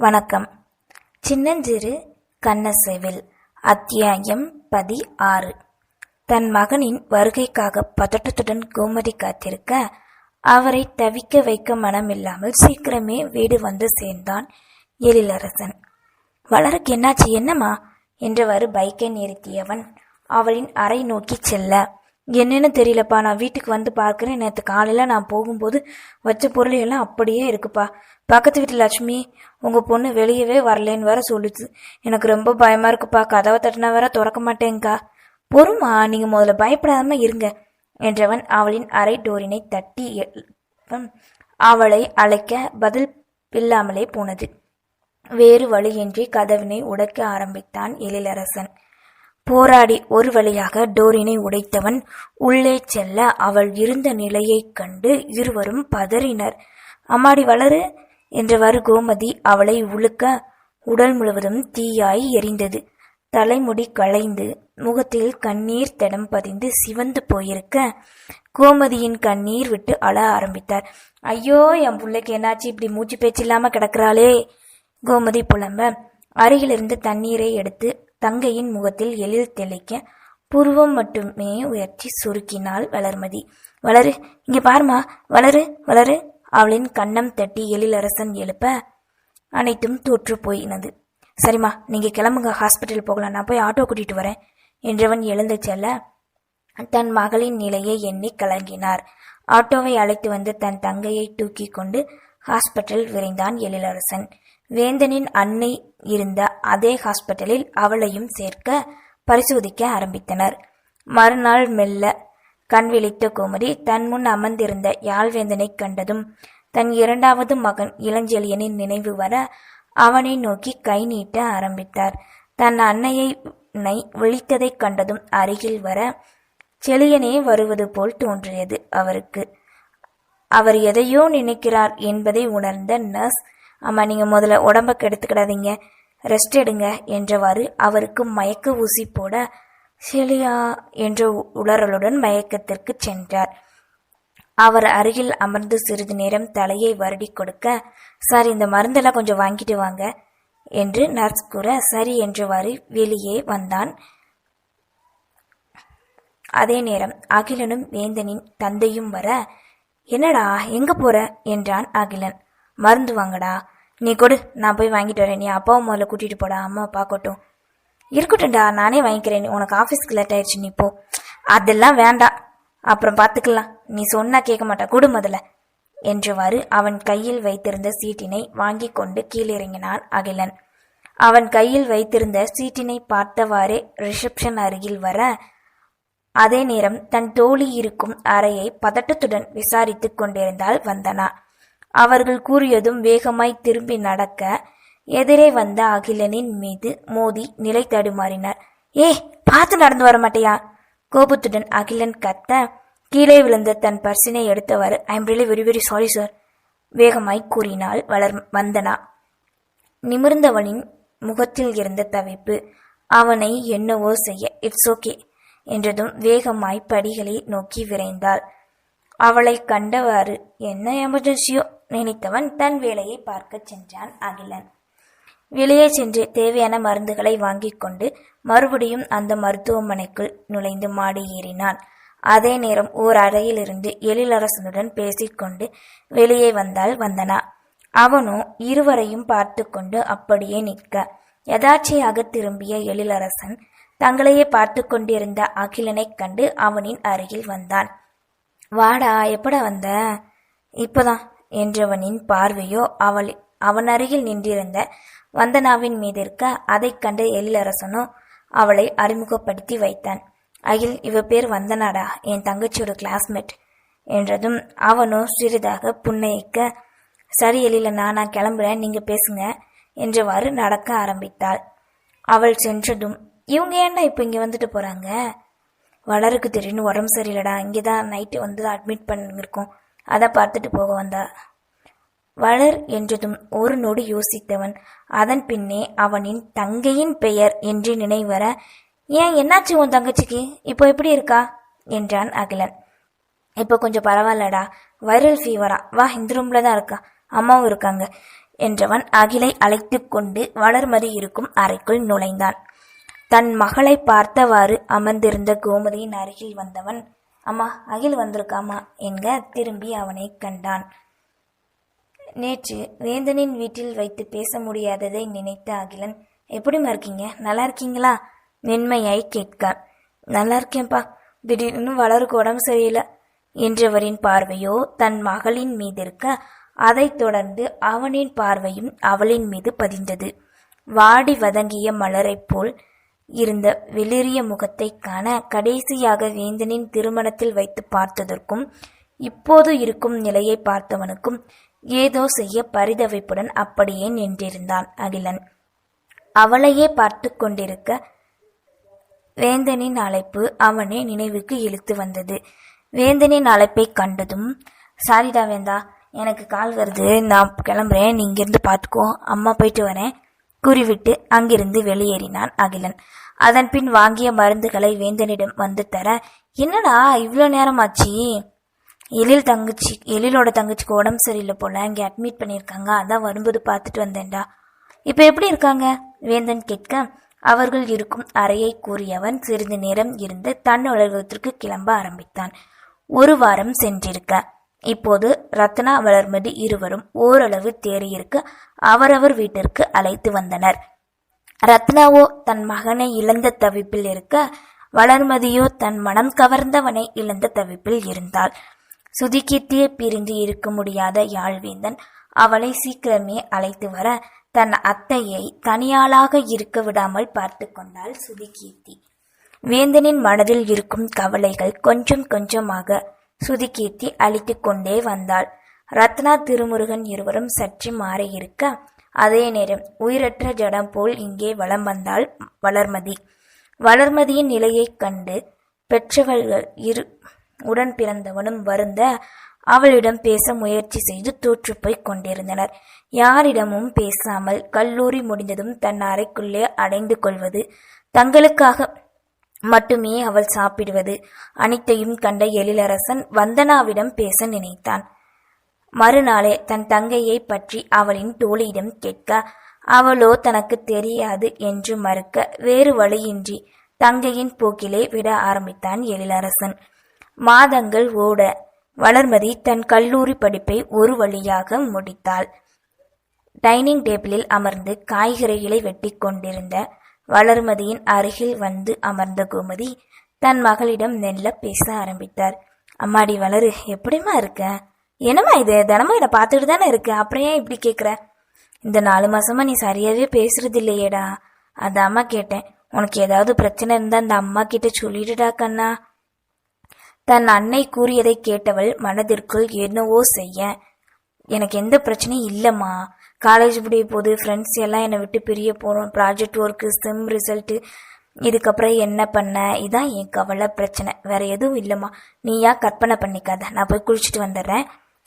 வணக்கம். சின்னஞ்சிறு கண்ணசேவில் அத்தியாயம் பதி ஆறு தன் மகனின் வருகைக்காக பதட்டத்துடன் கோமதி காத்திருக்க அவரை தவிக்க வைக்க மனமில்லாமல் சீக்கிரமே வீடு வந்து சேர்ந்தான் எழிலரசன். வளருக்கு என்னாச்சு என்னம்மா? என்றவாறு பைக்கை நிறுத்தியவன் அவளின் அறை நோக்கி செல்ல என்னென்னு தெரியலப்பா. நான் வீட்டுக்கு வந்து பார்க்குறேன். நேற்று காலையில் நான் போகும்போது வச்ச பொருள் எல்லாம் அப்படியே இருக்குப்பா. பக்கத்து வீட்டு லட்சுமி உங்கள் பொண்ணு வெளியவே வரலேன்னு வேற சொல்லுச்சு. எனக்கு ரொம்ப பயமாக இருக்குப்பா. கதவை தட்டினா வேற திறக்க மாட்டேங்க்கா. பொறுமா நீங்கள் முதல்ல பயப்படாம இருங்க என்றவன் அவளின் அரை டோரினை தட்டி அவளை அழைக்க பதில் இல்லாமலே போனது. வேறு வழியின்றி கதவினை உடைக்க ஆரம்பித்தான் எழிலரசன். போராடி ஒரு வழியாக டோரினை உடைத்தவன் உள்ளே செல்ல அவள் இருந்த நிலையைக் கண்டு இருவரும் பதறினர். அம்மாடி வளரு என்றவாறு கோமதி அவளை உழுக்க உடல் முழுவதும் தீயாய் எரிந்தது. தலைமுடி களைந்து முகத்தில் கண்ணீர் தடம் பதிந்து சிவந்து போயிருக்க கோமதியின் கண்ணீர் விட்டு அழ ஆரம்பித்தார். ஐயோ என் பிள்ளைக்கு என்னாச்சு? இப்படி மூச்சு பேச்சு இல்லாம கிடக்குறாளே கோமதி புலம்ப. அருகிலிருந்து தண்ணீரை எடுத்து தங்கையின் முகத்தில் எழில் தெளிக்க புருவம் மட்டுமே உயர்த்தி சுருக்கினாள் வளர்மதி. வளரு இங்க பாருமா வளரு வளரு அவளின் கண்ணம் தட்டி எழிலரசன் எழுப்ப அனைத்தும் தோற்று போயினது. சரிம்மா நீங்க கிளம்புங்க ஹாஸ்பிட்டல் போகலாம் நான் போய் ஆட்டோ கூட்டிட்டு வரேன் என்றவன் எழுந்து செல்ல தன் மகளின் நிலையை எண்ணி கலங்கினார். ஆட்டோவை அழைத்து வந்து தன் தங்கையை தூக்கி கொண்டு ஹாஸ்பிட்டல் விரைந்தான் எழிலரசன். வேந்தனின் அன்னை இருந்த அதே ஹாஸ்பிட்டலில் அவளையும் சேர்க்க பரிசோதிக்க ஆரம்பித்தனர். மறுநாள் மெல்ல கண் விழித்த தன் முன் அமர்ந்திருந்த யாழ்வேந்தனைக் கண்டதும் தன் இரண்டாவது மகன் இளஞ்செழியனின் நினைவு வர அவனை நோக்கி கை நீட்ட ஆரம்பித்தார். தன் அன்னையை விழித்ததைக் கண்டதும் அருகில் வர செழியனே வருவது போல் தோன்றியது அவருக்கு. அவர் எதையோ நினைக்கிறார் என்பதை உணர்ந்த நர்ஸ் அம்மா நீங்கள் முதல்ல உடம்ப கெடுத்துக்கிடாதீங்க. ரெஸ்ட் எடுங்க என்றவாறு அவருக்கு மயக்க ஊசி போட செலியா என்ற உளறலுடன் மயக்கத்திற்கு சென்றார். அவர் அருகில் அமர்ந்து சிறிது நேரம் தலையை வருடி கொடுக்க சார் இந்த மருந்தெல்லாம் கொஞ்சம் வாங்கிட்டு வாங்க என்று நர்ஸ் கூற சரி என்றவாறு வெளியே வந்தான். அதே நேரம் அகிலனும் வேந்தனின் தந்தையும் வர என்னடா எங்க போற? என்றான் அகிலன். மருந்து வாங்கடா. நீ கொடு நான் போய் வாங்கிட்டு வரேன். நீ அப்பாவும் முதல்ல கூட்டிட்டு போடா அம்மா பார்க்கட்டும் இருக்கட்டும்டா நானே வாங்கிக்கிறேன். உனக்கு ஆஃபீஸ்க்கு லேட் ஆயிடுச்சு நீ போ. அதெல்லாம் வேண்டாம். அப்புறம் பார்த்துக்கலாம் நீ சொன்னா கேட்க மாட்டா. கொடு முதல்ல. என்றவாறு அவன் கையில் வைத்திருந்த சீட்டினை வாங்கி கொண்டு கீழிறங்கினான் அகிலன். அவன் கையில் வைத்திருந்த சீட்டினை பார்த்தவாறே ரிசப்ஷன் அருகில் வர அதே நேரம் தன் தோழி இருக்கும் அறையை பதட்டத்துடன் விசாரித்துக் கொண்டிருந்தாள் வந்தனா. அவர்கள் கூறியதும் வேகமாய் திரும்பி நடக்க எதிரே வந்த அகிலனின் மீது மோதி நிலை தடுமாறினார். ஏ பார்த்து நடந்து வர மாட்டையா? கோபத்துடன் அகிலன் கத்த கீழே விழுந்த தன் பர்சினை எடுத்தவாறு I'm am really very very sorry sir. வேகமாய் கூறினாள் வளர் வந்தனா. நிமிர்ந்தவனின் முகத்தில் இருந்த தவிப்பு அவனை என்னவோ செய்ய இட்ஸ் ஓகே என்றதும் வேகமாய் படிகளை நோக்கி விரைந்தாள். அவளை கண்டவாறு என்ன எமர்ஜென்சியோ? நினைத்தவன் தன் வேலையை பார்க்கச் சென்றான் அகிலன். வெளியே சென்று தேவையான மருந்துகளை வாங்கிக் கொண்டு மறுபடியும் அந்த மருத்துவமனைக்குள் நுழைந்து மாடி ஏறினான். அதே நேரம் ஓர் அறையிலிருந்து எழிலரசனுடன் பேசிக்கொண்டு வெளியே வந்தாள் வந்தனா. அவனோ இருவரையும் பார்த்து கொண்டு அப்படியே நிற்க. யதார்ச்சையாக திரும்பிய எழிலரசன் தங்களையே பார்த்து கொண்டிருந்த அகிலனைக் கண்டு அவனின் அருகில் வந்தான். வாடா எப்படா வந்த? இப்போதான் என்றவனின் பார்வையோ அவள் அவன் அருகில் நின்றிருந்த வந்தனாவின் மீதிருக்க அதைக் கண்ட எழிலரசனோ அவளை அறிமுகப்படுத்தி வைத்தான். அகில் இவ பேர் வந்தனாடா என் தங்கச்சியோட கிளாஸ்மேட் என்றதும் அவனோ சிறிதாக புன்னயிக்க சரி எழிலண்ணா நான் கிளம்புறேன் நீங்க பேசுங்க என்றவாறு நடக்க ஆரம்பித்தாள். அவள் சென்றதும் இவங்க ஏன்டா இப்போ இங்க வந்துட்டு போறாங்க? வளருக்கு திடீர்னு உடம்பு சரியில்லடா இங்கே தான் நைட்டு வந்து அட்மிட் பண்ணிருக்கோம். அதை பார்த்துட்டு போக வந்தா. வளர் என்றதும் ஒரு நொடி யோசித்தவன். அதன் பின்னே அவனின் தங்கையின் பெயர் என்று நினைவர ஏன் என்னாச்சு உன் தங்கச்சிக்கு? இப்போ எப்படி இருக்கா? என்றான் அகிலன். இப்போ கொஞ்சம் பரவாயில்லடா வைரல் ஃபீவரா வா இந்த ரூம்ல தான் இருக்கா. அம்மாவும் இருக்காங்க. என்றவன் அகிலை அழைத்து கொண்டு வளர்மதி இருக்கும் அறைக்குள் நுழைந்தான். தன் மகளை பார்த்தவாறு அமர்ந்திருந்த கோமதியின் அருகில் வந்தவன் அம்மா அகில் வந்திருக்காமா? என்க திரும்பி அவனை கண்டான். நேற்று வேந்தனின் வீட்டில் வைத்து பேச முடியாததை நினைத்த அகிலன் எப்படி இருக்கீங்க? நல்லா இருக்கீங்களா? மென்மையாய் கேட்க நல்லா இருக்கேன்ப்பா. திடீர்னு வளருக்கு உடம்பு சரியில்லை. என்றவரின் பார்வையோ தன் மகளின் மீது இருக்க அதைத் தொடர்ந்து அவனின் பார்வையும் அவளின் மீது பதிந்தது. வாடி வதங்கிய மலரைப் போல் இருந்த வெளிரிய முகத்தைக் காண கடைசியாக வேந்தனின் திருமணத்தில் வைத்து பார்த்ததற்கும் இப்போது இருக்கும் நிலையை பார்த்தவனுக்கும் ஏதோ செய்ய பரிதவிப்புடன் அப்படியே நின்றிருந்தான் அகிலன். அவளையே பார்த்து கொண்டிருக்க வேந்தனின் அழைப்பு அவனே நினைவுக்கு இழுத்து வந்தது. வேந்தனின் அழைப்பை கண்டதும் சாரிடா வேந்தா எனக்கு கால் வருது. நான் கிளம்புறேன். நீ இங்கிருந்து பார்த்துக்கோ அம்மா போயிட்டு வரேன். கூறிவிட்டு அங்கிருந்து வெளியேறினான் அகிலன். அதன் பின் வாங்கிய மருந்துகளை வேந்தனிடம் வந்து தர என்னடா இவ்வளோ நேரம் ஆச்சு எழில் தங்கச்சி எழிலோட தங்கச்சிக்கு உடம்பு சரியில்லை போல இங்கே அட்மிட் பண்ணியிருக்காங்க. அதான் வரும்போது பார்த்துட்டு வந்தேன்டா. இப்போ எப்படி இருக்காங்க? வேந்தன் கேட்க அவர்கள் இருக்கும் அறையை கூறியவன் சிறிது நேரம் இருந்து தன் உலகத்திற்கு கிளம்ப ஆரம்பித்தான். ஒரு வாரம் சென்றிருக்க இப்போது ரத்னா வளர்மதி இருவரும் ஓரளவு தேறியிருக்க அவரவர் வீட்டிற்கு அழைத்து வந்தனர். ரத்னாவோ தன் மகனை இழந்த தவிப்பில் இருக்க வளர்மதியோ தன் மனம் கவர்ந்தவனை இழந்த தவிப்பில் இருந்தாள். சுதிக்கித்தியே பிரிந்து இருக்க முடியாத யாழ்வேந்தன் அவளை சீக்கிரமே அழைத்து வர தன் அத்தையை தனியாளாக இருக்க விடாமல் பார்த்து கொண்டாள் சுதிகீர்த்தி. வேந்தனின் மனதில் இருக்கும் கவலைகள் கொஞ்சம் கொஞ்சமாக சுதிகீர்த்தி அழித்துக் கொண்டே வந்தாள். ரத்னா திருமுருகன் இருவரும் சற்று மாறி இருக்க அதே நேரம் உயிரற்ற ஜடம் போல் இங்கே வலம் வந்தாள் வளர்மதி. வளர்மதியின் நிலையைக் கண்டு பெற்றவர்கள் இரு உடன் பிறந்தவனும் வருந்த அவளிடம் பேச முயற்சி செய்து தோற்றுப்போய் கொண்டிருந்தனர். யாரிடமும் பேசாமல் கல்லூரி முடிந்ததும் தன் அறைக்குள்ளே அடைந்து கொள்வது தங்களுக்காக மட்டுமே அவள் சாப்பிடுவது. அனைத்தையும் கண்ட எழிலரசன் வந்தனாவிடம் பேச நினைத்தான். மறுநாளே தன் தங்கையை பற்றி அவளின் தோழியிடம் கேட்க அவளோ தனக்கு தெரியாது என்று மறுக்க வேறு வழியின்றி தங்கையின் போக்கிலே விட ஆரம்பித்தான் எழிலரசன். மாதங்கள் ஓட வளர்மதி தன் கல்லூரி படிப்பை ஒரு வழியாக முடித்தாள். டைனிங் டேபிளில் அமர்ந்து காய்கறிகளை வெட்டி கொண்டிருந்த வளர்மதியின் அருகில் வந்து அமர்ந்த கோமதி தன் மகளிடம் நெல்ல பேச ஆரம்பித்தார். அம்மாடி வளரு எப்படிம்மா இருக்க? என்னம்மா இது? தினமும் என்னை பார்த்துட்டு தானே இருக்கு? அப்புறம் ஏன் இப்படி கேட்குற இந்த நாலு மாசமா நீ சரியாவே பேசுறது இல்லையேடா அதாம்மா கேட்டேன். உனக்கு ஏதாவது பிரச்சனை இருந்தா அந்த அம்மா கிட்ட சொல்லிடுடா கண்ணா. தன் அன்னை கூறியதை கேட்டவள் மனதிற்குள் என்னவோ செய்ய எனக்கு எந்த பிரச்சனையும் இல்லைம்மா. காலேஜ் முடிய போது ஃப்ரெண்ட்ஸ் எல்லாம் என்னை விட்டு பிரிய போகிறோம் ப்ராஜெக்ட் ஒர்க்கு செம் ரிசல்ட்டு இதுக்கப்புறம் என்ன பண்ண? இதான் என் கவலை பிரச்சனை. வேற எதுவும் இல்லைம்மா. நீயா கற்பனை பண்ணிக்காத. நான் போய் குளிச்சுட்டு வந்துடுறேன்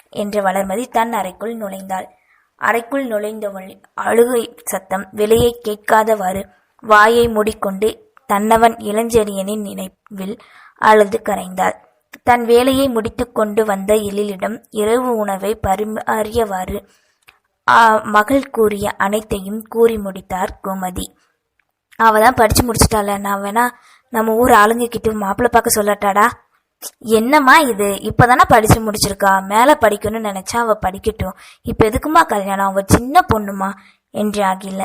என்று வளர்மதி தன் அறைக்குள் நுழைந்தாள். அறைக்குள் நுழைந்தவள் அழுகை சத்தம் வெளியே கேட்காதவாறு வாயை மூடிக்கொண்டு தன்னவன் இளஞ்செழியனின் நினைவில் அழுது கரைந்தாள். தன் வேலையை முடித்துக்கொண்டு வந்த எழிலிடம் இரவு உணவை பரிமாறியவாறு மகள் கூறிய அனைத்தையும் கூறி முடித்தார் கோமதி. அவ தான் படிச்சு முடிச்சிட்டால நான் வேணா நம்ம ஊர் ஆளுங்கக்கிட்ட மாப்பிள்ளை பார்க்க சொல்லட்டாடா. என்னம்மா இது? இப்போதானே படிச்சு முடிச்சிருக்கா? மேலே படிக்கணும்னு நினைச்சா அவ படிக்கட்டும். இப்போ எதுக்குமா கல்யாணம்? அவ சின்ன பொண்ணுமா என்று ஆகில.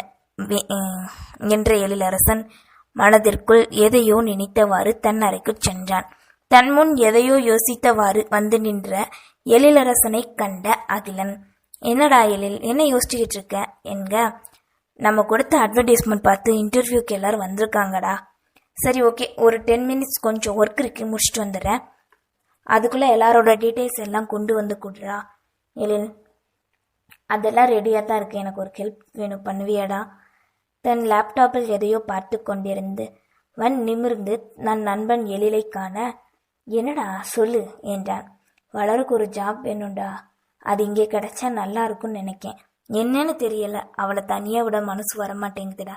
என்ற எழிலரசன் மனதிற்குள் எதையோ நினைத்தவாறு தன் அறைக்கு சென்றான். தன் முன் எதையோ யோசித்தவாறு வந்து நின்ற எழிலரசனை கண்ட அகிலன். என்னடா எழில் என்ன யோசிச்சுக்கிட்டு இருக்க என்க நம்ம கொடுத்த அட்வர்டைஸ்மெண்ட் பார்த்து இன்டர்வியூக்கு எல்லாரும் வந்திருக்காங்கடா. சரி ஓகே ஒரு டென் மினிட்ஸ் கொஞ்சம் ஒர்க் இருக்கு முடிச்சுட்டு வந்துடுறேன். அதுக்குள்ளே எல்லாரோட டீட்டெயில்ஸ் எல்லாம் கொண்டு வந்து கொடுறா. எழில் அதெல்லாம் ரெடியாக தான் இருக்கு. எனக்கு ஒரு ஹெல்ப் வேணும் பண்ணுவியாடா? தன் லேப்டாப்பில் எதையோ பார்த்து கொண்டிருந்து வன் நிமிர்ந்து நான் நண்பன் எழிலை காண என்னடா சொல்லு என்றான். வளருக்கு ஒரு ஜாப் வேணும்டா. அது இங்கே கிடைச்சா நல்லா இருக்கும்னு நினைக்கேன். என்னன்னு தெரியல. அவளை தனியாக விட மனசு வரமாட்டேங்குதுடா.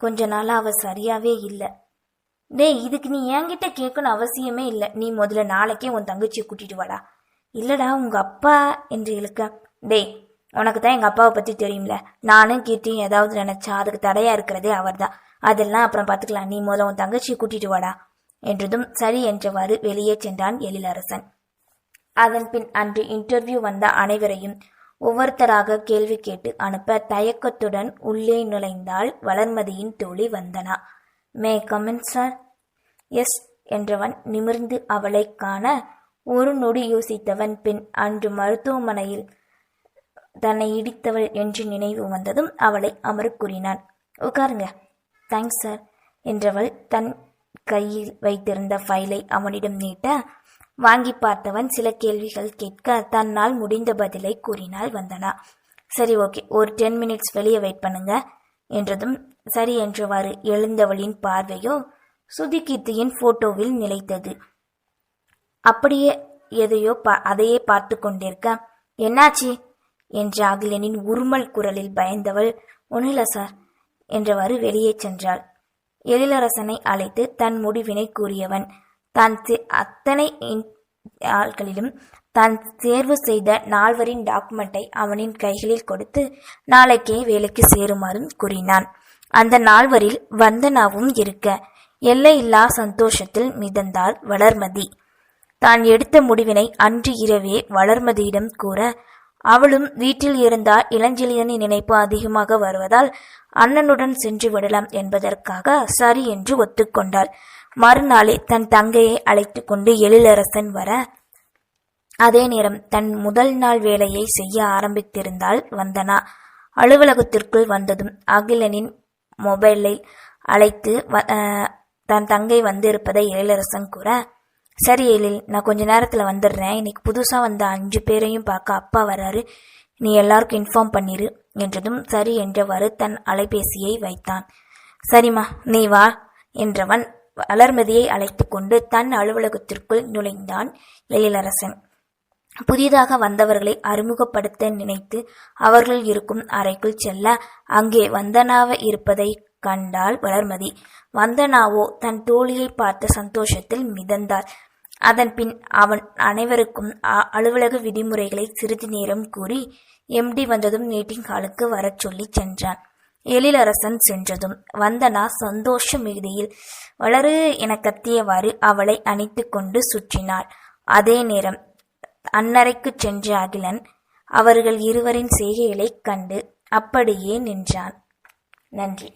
கொஞ்ச நாளாக அவள் சரியாவே இல்லை. டேய் இதுக்கு நீ என்கிட்ட கேட்கணும் அவசியமே இல்லை. நீ முதல்ல நாளைக்கே உன் தங்கச்சியை கூட்டிட்டு வாடா. இல்லடா உங்க அப்பா என்று இழுக்க. டேய் உனக்கு தான் எங்கள் அப்பாவை பற்றி தெரியும்ல. நானும் கீர்த்தியும் ஏதாவது நினச்சா அதுக்கு தடையாக இருக்கிறதே அவர்தான். அதெல்லாம் அப்புறம் பார்த்துக்கலாம் நீ முதல்ல உன் தங்கச்சியை கூட்டிட்டு வாடா என்றதும் சரி என்றவாறு வெளியே சென்றான் எழிலரசன். அதன்பின் அன்று இன்டர்வியூ வந்த அனைவரையும் ஒவ்வொருத்தராக கேள்வி கேட்டு அனுப்ப தயக்கத்துடன் உள்ளே நுழைந்தாள் வளர்மதியின் தோழி Vandana. May come in sir yes என்றவன் நிமிர்ந்து அவளைக் காண ஒரு நொடி யோசித்தவன். பின் அன்று மருத்துவமனையில் தன்னை இடித்தவள் என்று நினைவு வந்ததும் அவளை அமர கூறினான். உட்காருங்க. தேங்க்ஸ் சார் என்றவள் தன் கையில் வைத்திருந்த ஃபைலை அவனிடம் நீட்ட வாங்கி பார்த்தவன் சில கேள்விகள் கேட்க தன்னால் முடிந்த பதிலை கூறினாள் வந்தனா. சரி ஓகே. ஒரு டென் மினிட்ஸ் வெளியே வெயிட் பண்ணுங்க என்றதும் சரி என்றவாறு எழுந்தவளின் பார்வையோ சுதிகீர்த்தியின் போட்டோவில் நிலைத்தது. அப்படியே எதையோ பா அதையே பார்த்து கொண்டிருக்க என்னாச்சு? என்ற அகிலனின் உருமல் குரலில் பயந்தவள் ஒன்னில சார் என்றவாறு வெளியே சென்றாள். எழிலரசனை அழைத்து தன் முடிவினை கூறியவன் தான் அத்தனை ஆட்களிலும் ஆள்களிலும் தான் தேர்வு செய்த நால்வரின் டாக்குமெண்ட்டை அவனின் கைகளில் கொடுத்து நாளைக்கே வேலைக்கு சேருமாறும் கூறினான். அந்த நால்வரில் வந்தனாவும் இருக்க. எல்லையில்லா சந்தோஷத்தில் மிதந்தாள் வளர்மதி. தான் எடுத்த முடிவினை அன்று இரவே வளர்மதியிடம் கூற அவளும் வீட்டில் இருந்தால் இளஞ்செழியனின் நினைப்பு அதிகமாக வருவதால் அண்ணனுடன் சென்று விடலாம் என்பதற்காக சரி என்று ஒத்துக்கொண்டாள். மறுநாளே தன் தங்கையை அழைத்து கொண்டு எழிலரசன் வர அதே நேரம் தன் முதல் நாள் வேலையை செய்ய ஆரம்பித்திருந்தாள் வந்தனா. அலுவலகத்திற்குள் வந்ததும் அகிலனின் மொபைலை அழைத்து வ- தன் தங்கை வந்திருப்பதை எழிலரசன் கூற சரி எழில் நான் கொஞ்ச நேரத்தில் வந்துடுறேன். இன்னைக்கு புதுசாக வந்த அஞ்சு பேரையும் பார்க்க அப்பா வராரு. நீ எல்லாருக்கும் இன்ஃபார்ம் பண்ணிரு என்றதும் சரி என்றவாறு தன் அலைபேசியை வைத்தான். சரிம்மா நீ வா என்றவன் வளர்மதியை அழைத்து கொண்டு தன் அலுவலகத்திற்குள் நுழைந்தான் எழிலரசன். புதிதாக வந்தவர்களை அறிமுகப்படுத்த நினைத்து அவர்கள் இருக்கும் அறைக்குள் செல்ல அங்கே வந்தனாவ இருப்பதை கண்டாள் வளர்மதி. வந்தனாவோ தன் தோழியை பார்த்த சந்தோஷத்தில் மிதந்தாள். அதன் பின் அவன் அனைவருக்கும் அ- அலுவலக விதிமுறைகளை சிறிது நேரம் கூறி எம்டி வந்ததும் மீட்டிங் ஹாலுக்கு வரச் சொல்லி சென்றான். எழிலரசன் சென்றதும் வந்தனா சந்தோஷ மிகுதியில் வளரு என கத்தியவாறு அவளை அணைத்துக் கொண்டு சுற்றினாள். அதே நேரம் அன்னறைக்குச் சென்ற அகிலன் அவர்கள் இருவரின் செய்கைகளைக் கண்டு அப்படியே நின்றான். நன்றி.